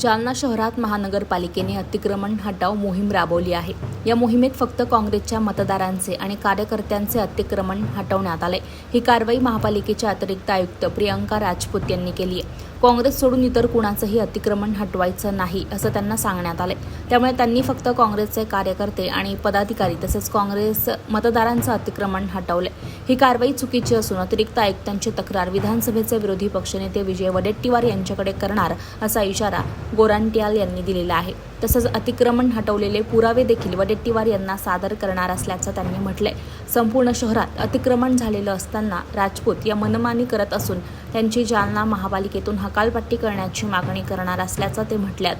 जालना शहरात महानगरपालिकेने अतिक्रमण हटाव मोहीम राबवली आहे. या मोहिमेत फक्त काँग्रेसच्या मतदारांचे आणि कार्यकर्त्यांचे अतिक्रमण हटवण्यात आले. ही कारवाई महापालिकेचे अतिरिक्त आयुक्त प्रियंका राजपूत यांनी केली आहे. काँग्रेस सोडून इतर कुणाचंही अतिक्रमण हटवायचं नाही असं त्यांना सांगण्यात आले. त्यामुळे त्यांनी फक्त काँग्रेसचे कार्यकर्ते आणि पदाधिकारी तसेच काँग्रेस मतदारांचं अतिक्रमण हटवले. ही कारवाई चुकीची असून अतिरिक्त आयुक्तांची तक्रार विधानसभेचे विरोधी पक्षनेते विजय वडेट्टीवार यांच्याकडे करणार असा इशारा गोरांटियाल यांनी दिलेला आहे. तसंच अतिक्रमण हटवलेले पुरावे देखील वडेट्टीवार यांना सादर करणार असल्याचं त्यांनी म्हटलंय. संपूर्ण शहरात अतिक्रमण झालेलं असताना राजपूत या मनमानी करत असून त्यांची जालना महापालिकेतून हकालपट्टी करण्याची मागणी करणार असल्याचं ते म्हटल्यात.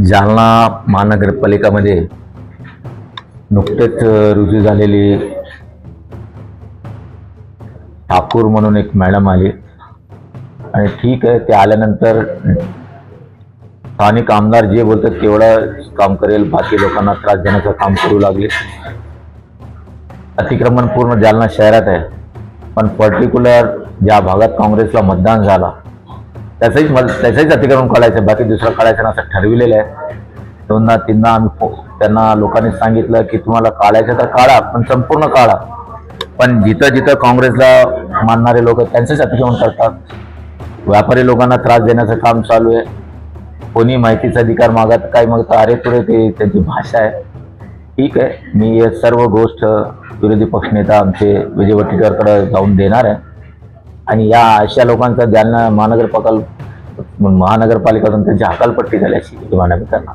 जालना महानगरपालिकामध्ये नुकतेच रुजू झालेली ठाकूर म्हणून एक मॅडम आली. आणि ठीक आहे ते आल्यानंतर स्थानिक आमदार जे बोलतात तेवढं काम करेल बाकी लोकांना त्रास देण्याचं काम करू लागले. अतिक्रमण पूर्ण जालना शहरात आहे. पण पर्टिक्युलर ज्या भागात काँग्रेसला मतदान झाला त्याचंही मत त्याचंहीच अतिक्रमण काढायचं बाकी दुसरं काढायचं असं ठरविलेलं आहे. दोनदा तीनदा आम्ही त्यांना लोकांनी सांगितलं की तुम्हाला काढायचं तर काढा पण संपूर्ण काढा. पण जिथं जिथं काँग्रेसला मानणारे लोक त्यांचंच अतिक्रमण करतात. व्यापारी लोकांना त्रास देण्याचं काम चालू आहे. कोणी माहितीचा अधिकार मागत काय मागतं? अरे तुरे ते त्यांची भाषा आहे. ठीक आहे. मी हे सर्व गोष्ट विरोधी पक्षनेता आमचे विजय वटीकरकडे जाऊन देणार आहे. आणि या अशा लोकांचा जालना महानगरपाल महानगरपालिकातून त्यांची हकालपट्टी झाल्याची मागणी करणार.